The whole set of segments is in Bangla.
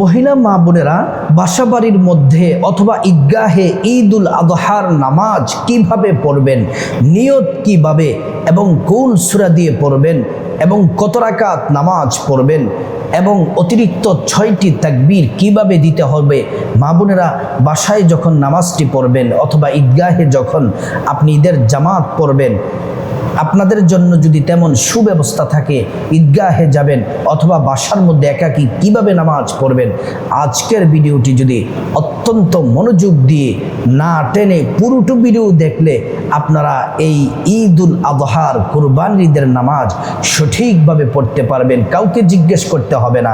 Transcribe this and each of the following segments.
মহিলা মা বোনেরা বাসাবাড়ির মধ্যে অথবা ঈদগাহে ঈদুল আদহার নামাজ কীভাবে পড়বেন, নিয়ত কীভাবে এবং কোন সুরা দিয়ে পড়বেন এবং কত রাকাত নামাজ পড়বেন এবং অতিরিক্ত ছয়টি তাকবীর কীভাবে দিতে হবে, মা বোনেরা বাসায় যখন নামাজটি পড়বেন অথবা ঈদগাহে যখন আপনি ঈদের জামাত পড়বেন আপনাদের জন্য যদি তেমন সুব্যবস্থা থাকে, ঈদগাহে যাবেন অথবা বাসার মধ্যে একাকী কীভাবে নামাজ পড়বেন, আজকের ভিডিওটি যদি অত্যন্ত মনোযোগ দিয়ে না টেনে পুরোটু ভিডিও দেখলে আপনারা এই ঈদুল আদহার কুরবান ঈদের নামাজ সঠিকভাবে পড়তে পারবেন, কাউকে জিজ্ঞেস করতে হবে না,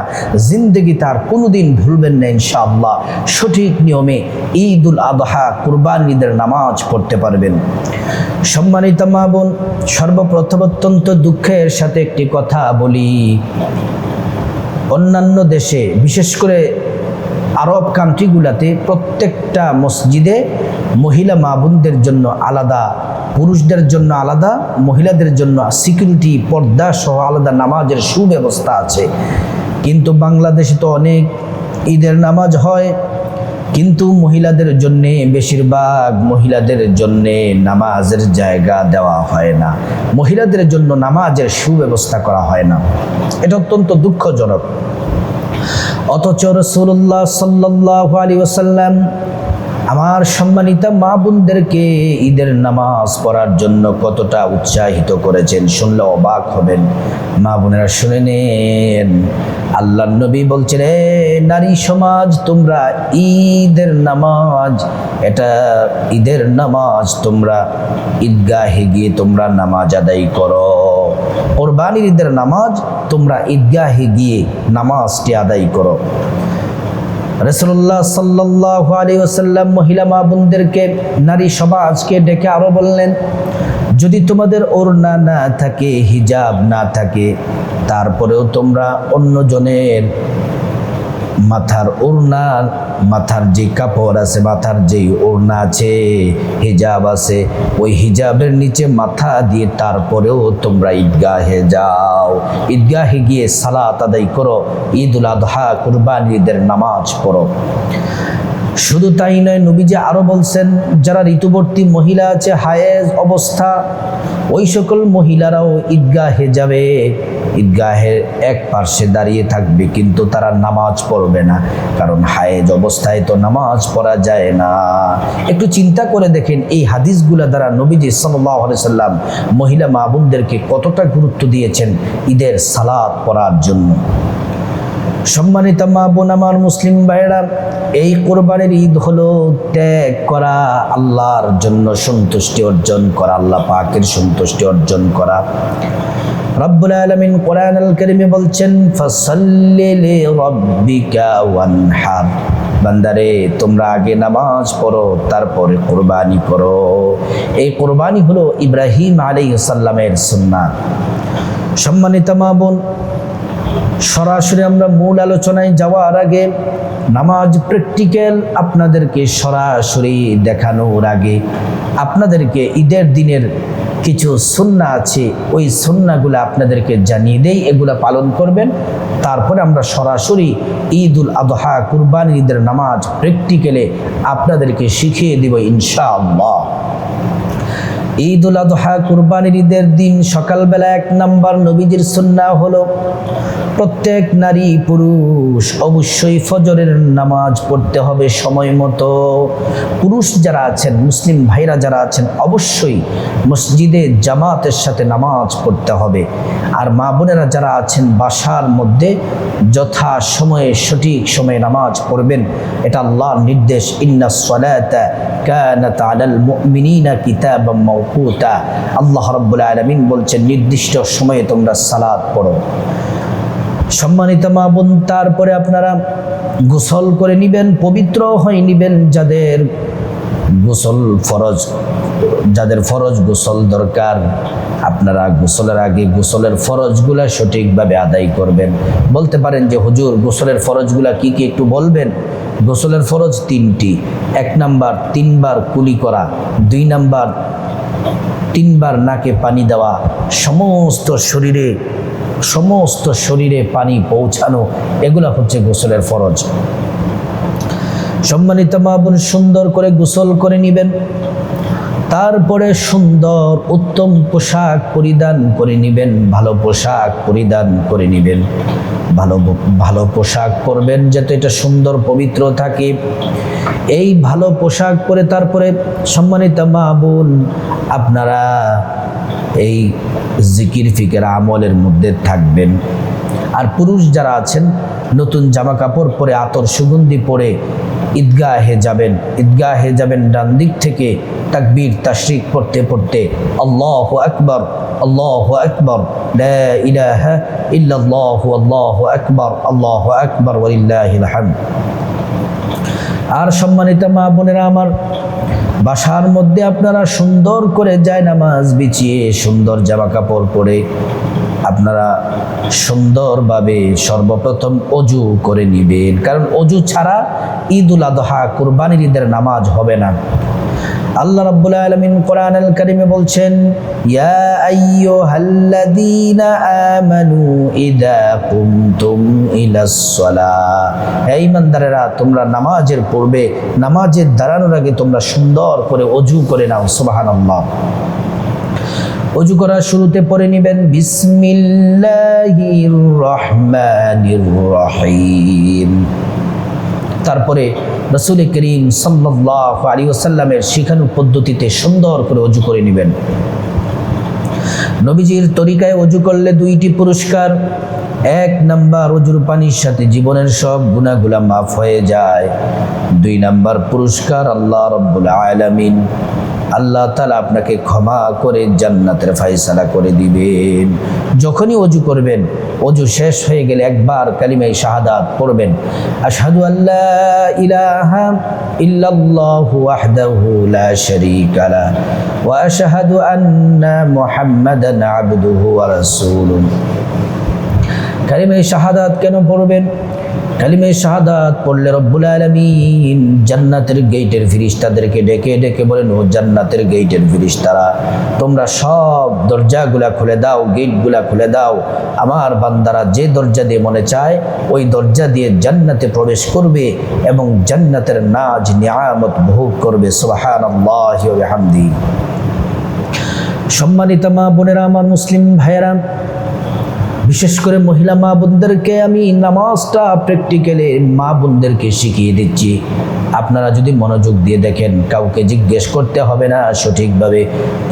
জিন্দগি তার কোনোদিন ভুলবেন না ইনশাআল্লাহ, সঠিক নিয়মে ঈদুল আদহা কুরবান ঈদের নামাজ পড়তে পারবেন। সম্মানিত মা বোন সর্বপ্রথম অত্যন্ত দুঃখের সাথে একটি কথা বলি। অন্যান্য দেশে, বিশেষ করে আরব কান্ট্রিগুলোতে প্রত্যেকটা মসজিদে মহিলা মা বোনদের জন্য আলাদা, পুরুষদের জন্য আলাদা, মহিলাদের জন্য সিকিউরিটি পর্দা সহ আলাদা নামাজের সুব্যবস্থা আছে। কিন্তু বাংলাদেশে তো অনেক ঈদের নামাজ হয়, কিন্তু মহিলাদের জন্যে, বেশিরভাগ মহিলাদের জন্যে নামাজের জায়গা দেওয়া হয় না। মহিলাদের জন্য নামাজের সুব্যবস্থা করা হয় না। এটা অত্যন্ত দুঃখজনক। অথচ রসুল্লাহ সাল্লাহ আলী ওসাল্লাম আমার সম্মানিত মা বোনদেরকে ঈদের নামাজ পড়ার জন্য কতটা উৎসাহিত করেছেন। শুনলে অবাক হবেন। মা বোনেরা শুনে নেন। আল্লাহ নবী বলছেন রে নারী সমাজ, তোমরা ঈদের নামাজ, এটা ঈদের নামাজ, তোমরা ঈদগাহে গিয়ে তোমরা নামাজ আদায় করো। কোরবানির ঈদের নামাজ, তোমরা ঈদগাহে গিয়ে নামাজটি আদায় করো। রসুল্লাহ সাল্লাহ আলী ওসাল্লাম মহিলা মা বোনদেরকে, নারী সমাজকে ডেকে আরও বললেন, যদি তোমাদের ওড়না না থাকে, হিজাব না থাকে, তারপরেও তোমরা অন্যজনের মাথার ওড়না, মাথার যে কাপড় আছে, মাথার যে ওড়না আছে, হিজাব আছে, ওই হিজাবের নিচে মাথা দিয়ে তারপরেও তোমরা ঈদগাহে যাও। ঈদগাহে গিয়ে সালাত আদায় করো ঈদ ঈদুল আদহা কুরবান ঈদের নামাজ পড়ো। শুধু তাই নয়, নবীজি আরও বলছেন, যারা ঋতুবর্তী মহিলা আছে, হায়েজ অবস্থা ওই সকল মহিলারাও ঈদগাহে যাবে। ঈদগাহের এক পার্শ্বে দাঁড়িয়ে থাকবে, কিন্তু তারা নামাজ পড়বে না। কারণ হায়েজ অবস্থায় তো নামাজ পড়া যায় না। একটু চিন্তা করে দেখেন, এই হাদিসগুলা দ্বারা নবীজি সাল্লাম মহিলা মা বোনদেরকে কতটা গুরুত্ব দিয়েছেন ঈদের সালাদ পড়ার জন্য। সম্মানিত মা বোন আমার মুসলিম ভাইরা এই কোরবানির ঈদ হলো ত্যাগ করা, আল্লাহর জন্য সন্তুষ্টি অর্জন করা, আল্লাহ পাকের সন্তুষ্টি অর্জন করা। রব্বুল আলামিন কোরআন আল কারীমে বলছেন, ফাসাল্লি লিরাব্বিকা ওয়ানহার। বান্দারে, তোমরা আগে নামাজ পড়ো, তারপরে কোরবানি করো। এই কোরবানি হলো ইব্রাহিম আলাইহিস সালামের সুন্নাত। সম্মানিত মা বোন সরাসরি আমরা মূল আলোচনায় যাওয়ার আগে নামাজ প্র্যাকটিক্যাল আপনাদেরকে সরাসরি দেখানোর আগে আপনাদেরকে ঈদের দিনের কিছু সুন্না আছে, ওই সুন্নাগুলো আপনাদেরকে জানিয়ে দেই, এগুলা পালন করবেন। তারপরে আমরা সরাসরি ঈদ উল আদহা কুরবান ঈদের নামাজ প্র্যাকটিক্যালে আপনাদেরকে শিখিয়ে দিব ইনশাআল্লাহ। ঈদ উল আদহা কুরবানির ঈদের দিন সকালবেলা এক নাম্বার নবীজির সুন্না হলো, প্রত্যেক নারী পুরুষ অবশ্যই ফজরের নামাজ পড়তে হবে সময় মতো। পুরুষ যারা আছেন, মুসলিম ভাইরা যারা আছেন, অবশ্যই মসজিদে জামাতের সাথে নামাজ পড়তে হবে। আর মা বোনেরা যারা আছেন, বাসার মধ্যে যথা সময়ে, সঠিক সময়ে নামাজ পড়বেন। এটা আল্লাহর নির্দেশ। ইন্না সলাতা কানাত আলাল মুমিনিনা কিতাবাম মাওকুতা আল্লাহ রাব্বুল আলামিন বলছেন, নির্দিষ্ট সময়ে তোমরা সালাত পড়ো। সম্মানিত মা বোন, তারপরে আপনারা গোসল করে নিবেন পবিত্র হয়ে নিবেন। যাদের গোসল ফরজ, যাদের ফরজ গোসল দরকার, আপনারা গোসলের আগে গোসলের ফরজগুলা সঠিকভাবে আদায় করবেন। বলতে পারেন যে, হুজুর, গোসলের ফরজগুলা কি কি একটু বলবেন? গোসলের ফরজ তিনটি। এক নাম্বার, তিনবার কুলি করা। দুই নাম্বার তিনবার নাকে পানি দেওয়া, সমস্ত শরীরে সমস্ত শরীরে পানি পৌঁছানো, এগুলা হচ্ছে গোসলের ফরজ। সম্মানিত মা বোন, সুন্দর করে গোসল করে নেবেন। তারপরে সুন্দর উত্তম পোশাক পরিধান করে নেবেন, ভালো পোশাক পরিধান করে নেবেন। ভালো ভালো পোশাক পরবেন যাতে এটা সুন্দর, পবিত্র থাকে। এই ভালো পোশাক পরে তারপরে সম্মানিত মা বোন, আপনারা এই জিকির, ফিকের আমলের মধ্যে থাকবেন। আর পুরুষ যারা আছেন, নতুন জামা কাপড় পরে, আতর সুগন্ধি পরে ঈদগাহে যাবেন ঈদগাহে যাবেন ডান দিক থেকে তাকবীর, তাশরিক পড়তে পড়তে আল্লাহ আকবর আল্লাহ আকবর, লা ইলাহা আল্লাহ আকবর আল্লাহ আকবর, ওয়ালিল্লাহিল হামদ। আর সম্মানিত মা বোনেরা আমার বাসার মধ্যে আপনারা সুন্দর করে যায় নামাজ বিছিয়ে সুন্দর জামা কাপড় পরে আপনারা সুন্দরভাবে সর্বপ্রথম অজু করে নিবেন। কারণ অজু ছাড়া ঈদ উল আদহা কুরবানির ঈদের নামাজ হবে না। আল্লাহ রাব্বুল আলামিন কোরআন আল কারিমে বলছেন, ইয়া আইয়ুহাল্লাযীনা আমানু ইযা কুমতুম ইলাস সালাহ। হে ঈমানদারেরা, তোমরা নামাজের পূর্বে নামাজের দাঁড়ানোর আগে তোমরা সুন্দর করে অজু করে নাও, সুবহানাল্লাহ। অজু করার শুরুতে পড়ে নেবেন, বিসমিল্লাহির রহমানির রহিম। তারপরে রসুল করিম সাল্লাহ আলী ওসাল্লামের শিখানু পদ্ধতিতে সুন্দর করে অজু করে নেবেন। নবীজির তরিকায় অজু করলে দুইটি পুরস্কার এক নাম্বার অজুর পানির সাথে জীবনের সব গুণাগুলা মাফ হয়ে যায়। দুই নাম্বার পুরস্কার, আল্লাহ রব্বুল আলামিন। আল্লাহ তালা আপনাকে ক্ষমা করে জান্নাতের ফাইসালা করে দিবেন। যখনই অজু করবেন অজু শেষ হয়ে গেলে একবার কালিমাই শাহাদাত পড়বেন। আশহাদু আল্লাহ ইলাহা ইল্লাল্লাহু ওয়াহদাহু লা শারীকা ওয়া আশহাদু আন্না মুহাম্মাদান আবদুহু ওয়া রাসূলুহু। কালিমাই শাহাদাত কেন পড়বেন? কালিমে শাহাদাত পড়লে রব্বুল আলমিন জান্নাতের গেইটের ফিরিস্তাদেরকে ডেকে ডেকে বলেন, ও জান্নাতের গেইটের ফিরিস্তারা, তোমরা সব দরজাগুলা খুলে দাও গেটগুলা খুলে দাও। আমার বান্দারা যে দরজা দিয়ে মনে চায়, ওই দরজা দিয়ে জান্নাতে প্রবেশ করবে এবং জান্নাতের নাজ, নিয়ামত ভোগ করবে। সোহান সম্মানিত মা বোনেরা, আমার মুসলিম ভাইয়েরা বিশেষ করে মহিলা মা বোনদেরকে আমি নামাজটা প্র্যাকটিক্যালি মা বোনদেরকে শিখিয়ে দিচ্ছি। আপনারা যদি মনোযোগ দিয়ে দেখেন, কাউকে জিজ্ঞেস করতে হবে না, সঠিকভাবে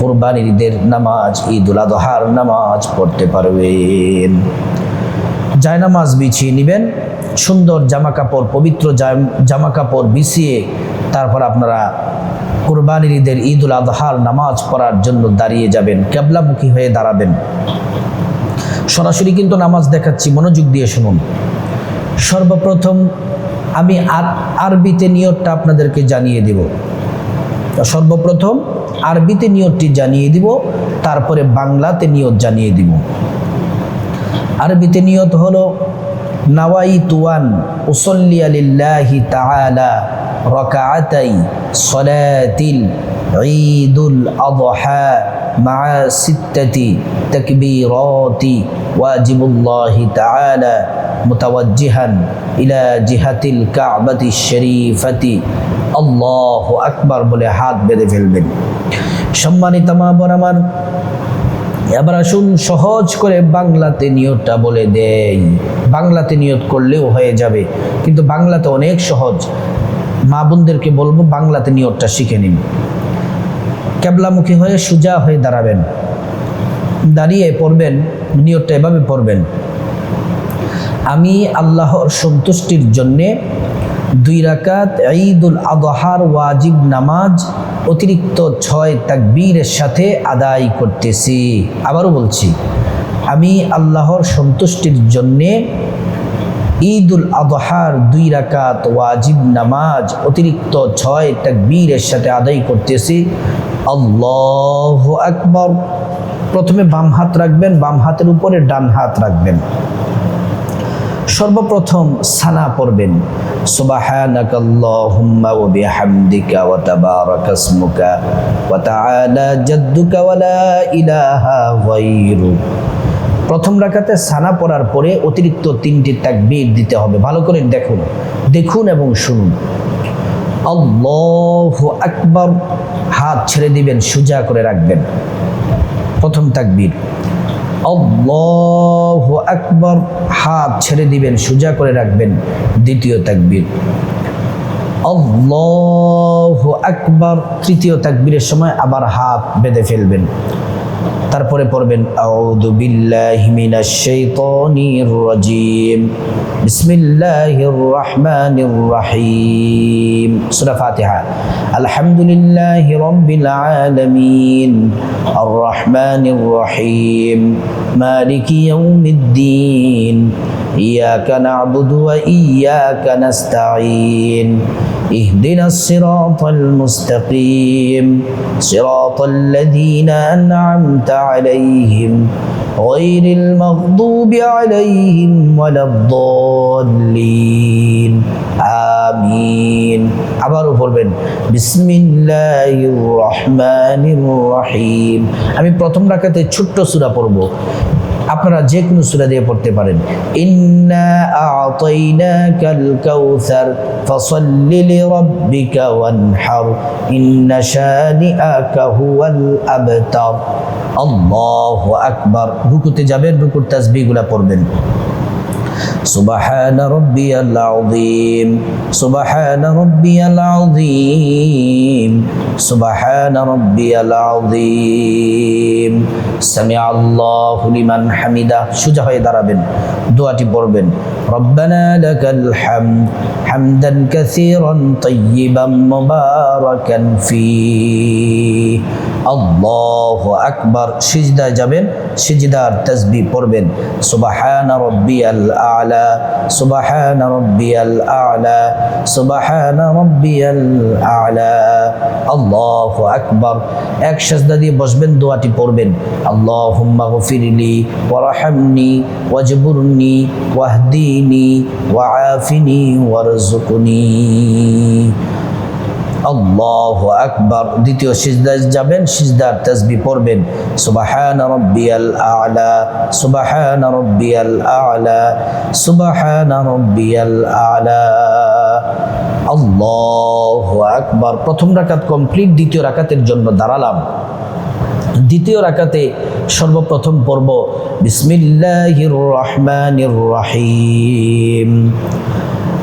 কোরবানির ঈদের নামাজ ঈদ উল আদহার নামাজ পড়তে পারবেন। জায় নামাজ বিছিয়ে নেবেন, সুন্দর জামা কাপড় পবিত্র জামা কাপড় বিছিয়ে তারপর আপনারা কোরবানির ঈদের ঈদ উল আদহার নামাজ পড়ার জন্য দাঁড়িয়ে যাবেন, কেবলামুখী হয়ে দাঁড়াবেন। সরাসরি কিন্তু নামাজ দেখাচ্ছি, মনোযোগ দিয়ে শুনুন। সর্বপ্রথম আমি আরবিতে নিয়তটা আপনাদেরকে জানিয়ে দেব। সর্বপ্রথম আরবিতে নিয়তটি জানিয়ে দিব, তারপরে বাংলাতে নিয়ত জানিয়ে দিব। আরবিতে নিয়ত হলো নাওয়াই তুয়ান উসল্লি আলিল্লাহি তাআলা রকাআতাই সলাতিল ঈদুল আযহা مع ستة تكبيرات واجب الله تعالى متوجها إلى جهة الكعبة الشريفة الله أكبر বলে হাত বেঁধে ফেলবেন সম্মানিত মা বোন আমার এবার আসুন সহজ করে বাংলাতে নিয়তটা বলে দেই বাংলাতে নিয়ত করলেও হয়ে যাবে কিন্তু বাংলাতে অনেক সহজ মা বোনদেরকে বলবো বাংলাতে নিয়তটা শিখে নিন ক্যাবলামুখী হয়ে সোজা হয়ে দাঁড়াবেন। দাঁড়িয়ে পড়বেন, নিয়তটা এভাবে পড়বেন। আমি আল্লাহর সন্তুষ্টির জন্যে দুই রাকাত ঈদুল আদহার ওয়াজিব নামাজ, অতিরিক্ত ছয় তাকবীরের সাথে আদায় করতেছি। আবারও বলছি, আমি আল্লাহর সন্তুষ্টির জন্যে ঈদুল আদহার দুই রাকাত ওয়াজিব নামাজ, অতিরিক্ত ছয় তাকবীরের সাথে আদায় করতেছি। আল্লাহ আকবর। প্রথমে বাম হাত রাখবেন, বাম হাতের উপরে ডান হাত রাখবেন। সর্বপ্রথম সানা পড়বেন। ওয়া তাবারাকা ইসমুকা ওয়া তাআলা জাদ্দুকা ওয়া লা ইলাহা গায়রুক প্রথম রাকাতে সানা পড়ার পরে অতিরিক্ত তিনটি তাকবীর দিতে হবে। ভালো করে দেখুন দেখুন এবং শুনুন। আল্লাহ আকবর। হাত ছেড়ে দিবেন, সোজা করে রাখবেন। প্রথম তাকবীর। আল্লাহ আকবর। হাত ছেড়ে দিবেন, সোজা করে রাখবেন। দ্বিতীয় তাকবীর। আল্লাহ আকবর। তৃতীয় তাকবীরের সময় আবার হাত বেঁধে ফেলবেন। তারপরে পড়বেন আউযু বিল্লাহি মিনাশ শাইতানির রাজিম বিসমিল্লাহির রহমানির রহিম সূরা ফাতিহা আলহামদুলিল্লাহি রাব্বিল আলামিন আর রহমানির রহিম মালিকি ইয়াউমিদ্দিন إياك نعبد وإياك نستعين اهدنا الصراط المستقيم صراط الذين أنعمت عليهم غير المغضوب عليهم ولا الضالين آمين আবারও পড়বেন বিসমিল্লাহির রহমানির রহিম আমি প্রথম রাকাতে ছোট্ট সূরা পড়ব আপনারা যে কোনো সূরা দিয়ে পড়তে পারেন। ইন্না আ'তাইনাকাল কাউসার ফাসাল্লি লিরাব্বিকা ওয়ানহার, ইন্না শানিআকা হুয়াল আবতার আল্লাহু আকবার। রুকুতে যাবেন, রুকুর তাসবিহগুলো পড়বেন। سبحان ربي العظيم سبحان ربي العظيم سبحان ربي العظيم سمع الله لمن حمده সোজা হয়ে দাঁড়াবেন দোয়াটি পড়বেন ربنا لك الحمد حمدا كثيرا طيبا مباركا فيه আল্লাহ আকবার সিজদায় যাবেন সিজদার তসবি পড়বেন সুবাহান রব্বিয়াল আলা সুবাহান রব্বিয়াল আলা সুবাহান রব্বিয়াল আলা আল্লাহ আকবার এক সাজদা দিয়ে বসবেন, দোয়াটি পড়বেন। আল্লাহুম্মা গফিরলি ওয়ারহামনি ওয়াজবুরনি ওয়াহদিনি ওয়াআফিনি ওয়ারজুকনি আল্লাহ আকবার। দ্বিতীয় সিজদায় যাবেন, সিজদার তসবি পড়বেন। সুবাহান রব্বিয়াল আলা, সুবাহান রব্বিয়াল আলা, সুবাহান রব্বিয়াল আলা। আল্লাহ আকবার। প্রথম রাকাত কমপ্লিট, দ্বিতীয় রাকাতের জন্য দাঁড়ালাম। দ্বিতীয় রাকাতে সর্বপ্রথম পর্ব বিসমিল্লাহির রহমানির রহিম।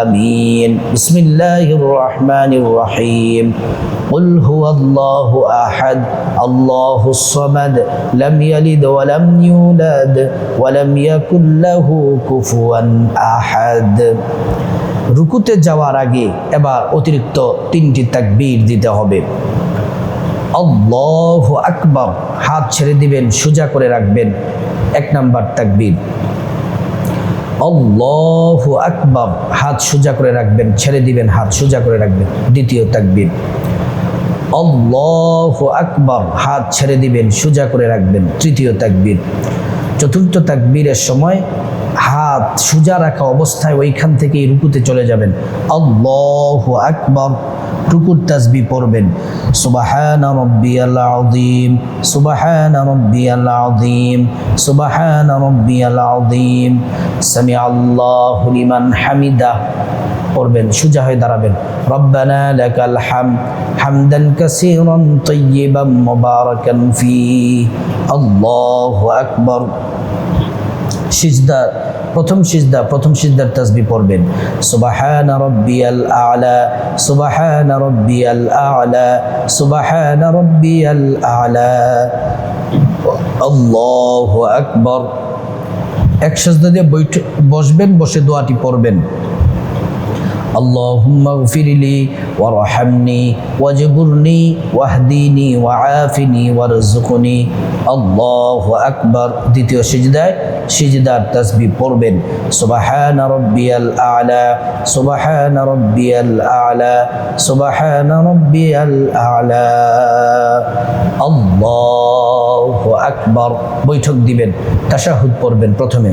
آمين بسم الله الرحمن الرحيم قل هو الله أحد الله الصمد لم يلد ولم يولد ولم يكن له كفوا أحد রুকুতে যাওয়ার আগে এবার অতিরিক্ত তিনটি তাকবীর দিতে হবে আল্লাহ আকবার হাত ছেড়ে দিবেন সোজা করে রাখবেন এক নাম্বার তাকবীর আল্লাহ আকবার। হাত সোজা করে রাখবেন, ছেড়ে দিবেন, হাত সোজা করে রাখবেন। দ্বিতীয় তাকবীর। আল্লাহ আকবার। হাত ছেড়ে দিবেন, সোজা করে রাখবেন। তৃতীয় তাকবীর। চতুর্থ তাকবীরের সময় হাত সোজা রাখা অবস্থায় ওইখান থেকেই রুকুতে চলে যাবেন। আল্লাহ আকবার। রুকুর তাসবি পড়বেন। সুবাহান রব্বিয়াল আযীম, সুবাহান রব্বিয়াল আযীম, সুবাহান রব্বিয়াল আযীম। সামি আল্লাহু লিমান হামিদা। পড়বেন, সোজা হয়ে দাঁড়াবেন। রব্বানা লাকাল হাম, হামদান কাসীরান তাইয়িবান মুবারাকান ফি। আল্লাহু আকবার। সিজদা, প্রথম সিজদা, প্রথম সিজদার তাসবি পড়বেন। সুবাহান রব্বিয়াল আলা, সুবাহান রব্বিয়াল আলা, সুবাহান রব্বিয়াল আলা। আল্লাহু আকবার। এক সিজদা দিয়ে বসবেন, বসে দোয়াটি পড়বেন। اللهم اغفر لي وارحمني واجبرني واهديني وعافني وارزقني الله আকবার দ্বিতীয় সিজদায় সিজদার তাসবিহ পড়বেন সুবহান রাব্বিয়াল আ'লা সুবহান রাব্বিয়াল আ'লা সুবহান রাব্বিয়াল আ'লা আল্লাহু আকবার বৈঠক দিবেন তাশাহুদ পড়বেন প্রথমে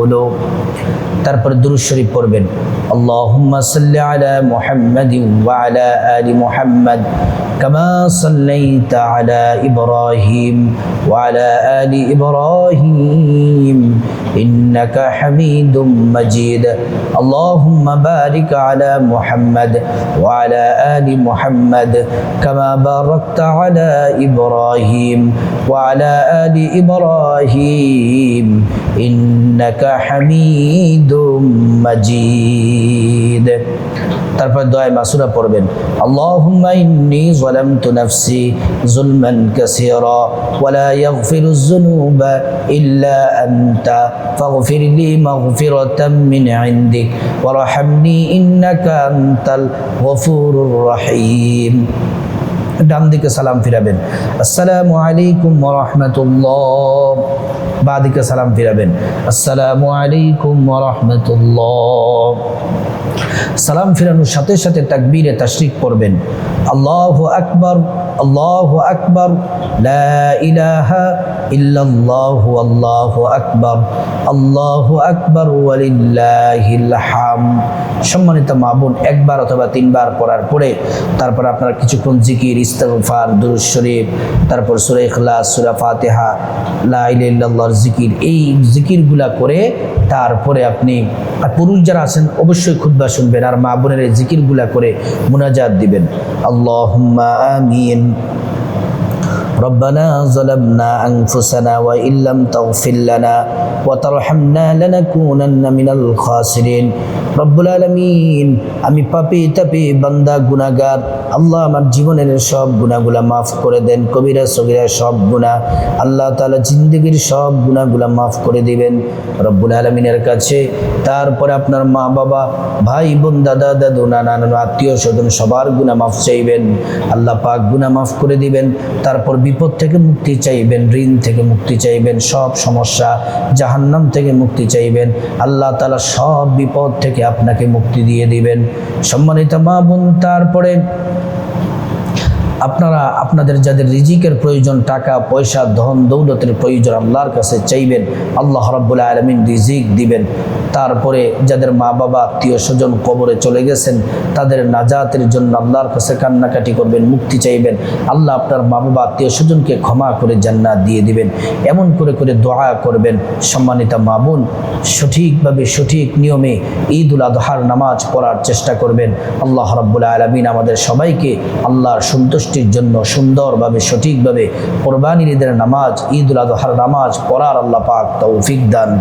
বলো তারপর দুরুদ শরীফ পড়বেন। اللهم صل على محمد وعلى آل محمد كما صليت على إبراهيم وعلى آل إبراهيم إنك حميد مجيد اللهم بارك على محمد وعلى آل محمد كما باركت على إبراهيم وعلى آل إبراهيم إنك লাহামিদুম মাজিদ। তারপর দয় মাসুরা পড়বেন। আল্লাহুম্মা ইন্নী যালামতু নাফসি যুলমান কাসীরা ওয়া লা ইয়াগফিরু যুনুবা ইল্লা আনতা ফাগফিরলি মাগফিরাতাম মিন ইনদিক ওয়া রাহমনি ইন্নাকা আনতাল গফুরুর রহিম। ডান দিকে সালাম ফিরাবেন। আসসালামু আলাইকুম রাহমাতুল্লাহ। বা দিকে সালাম ফিরাবেন। আসসালামু আলাইকুম রাহমাতুল্লাহ। সালাম ফিরানোর সাথে সাথে তাকবীরে তাশরিক করবেন আল্লাহ আকবর আল্লাহ আকবর আল্লাহু আকবর আল্লাহু আকবর, ওয়ালিল্লাহিল সম্মানিত মাবুন একবার অথবা তিনবার পড়ার পরে তারপর আপনার কিছুক্ষণ জিকির ইস্তেগফার দুরূদ শরীফ তারপর সূরা ইখলাস সূরা ফাতিহা লা ইলাহা ইল্লাল্লাহর জিকির এই জিকিরগুলা করে তারপরে আপনি আর পুরুষ যারা আছেন অবশ্যই খুদ্া শুনবেন আর মা বোনের এই জিকিরগুলা করে মুনাজাত দিবেন আল্লাহুম্মা আমিন ربنا ظلمنا أنفسنا وإن لم تغفر لنا وترحمنا لنكونن من الخاسرين রব্বুল আলমিন, আমি পাপি, তাপি বান্দা গুনাগার আল্লাহ আমার জীবনের সব গুণাগুলা মাফ করে দেন, কবিরা, সগিরা সব গুণা আল্লাহ তালা জিন্দগির সব গুণাগুলা মাফ করে দিবেন রব্বুল আলমিনের কাছে। তারপরে আপনার মা বাবা ভাই, বোন, দাদা, দাদু, নানা, নানু, আত্মীয় স্বজন সবার গুণা মাফ চাইবেন। আল্লাহ পাক গুণা মাফ করে দিবেন। তারপর বিপদ থেকে মুক্তি চাইবেন, ঋণ থেকে মুক্তি চাইবেন, সব সমস্যা জাহান্নাম থেকে মুক্তি চাইবেন। আল্লাহ তালা সব বিপদ থেকে আপনাকে মুক্তি দিয়ে দিবেন। সম্মানিত মা বোন তারপরে আপনারা আপনাদের যাদের রিজিকের প্রয়োজন, টাকা, পয়সা, ধন, দৌলতের প্রয়োজন আল্লাহর কাছে চাইবেন, আল্লাহ রব্বুল আলমিন রিজিক দিবেন। তারপরে যাদের মা বাবা, আত্মীয় স্বজন কবরে চলে গেছেন, তাদের নাজাতের জন্য আল্লাহর কাছে কান্নাকাটি করবেন, মুক্তি চাইবেন। আল্লাহ আপনার মা বাবা, আত্মীয় স্বজনকে ক্ষমা করে জান্নাত দিয়ে দিবেন। এমন করে করে দোয়া করবেন। সম্মানিত মা বোন, সঠিকভাবে সঠিক নিয়মে ঈদ উল আদহার নামাজ পড়ার চেষ্টা করবেন। আল্লাহ রব্বুল আলমিন আমাদের সবাইকে আল্লাহর সন্তুষ্টির জন্য সুন্দরভাবে, সঠিকভাবে কোরবানির ঈদের নামাজ ঈদ উল আদহার নামাজ পড়ার আল্লাহ পাক তৌফিক দান।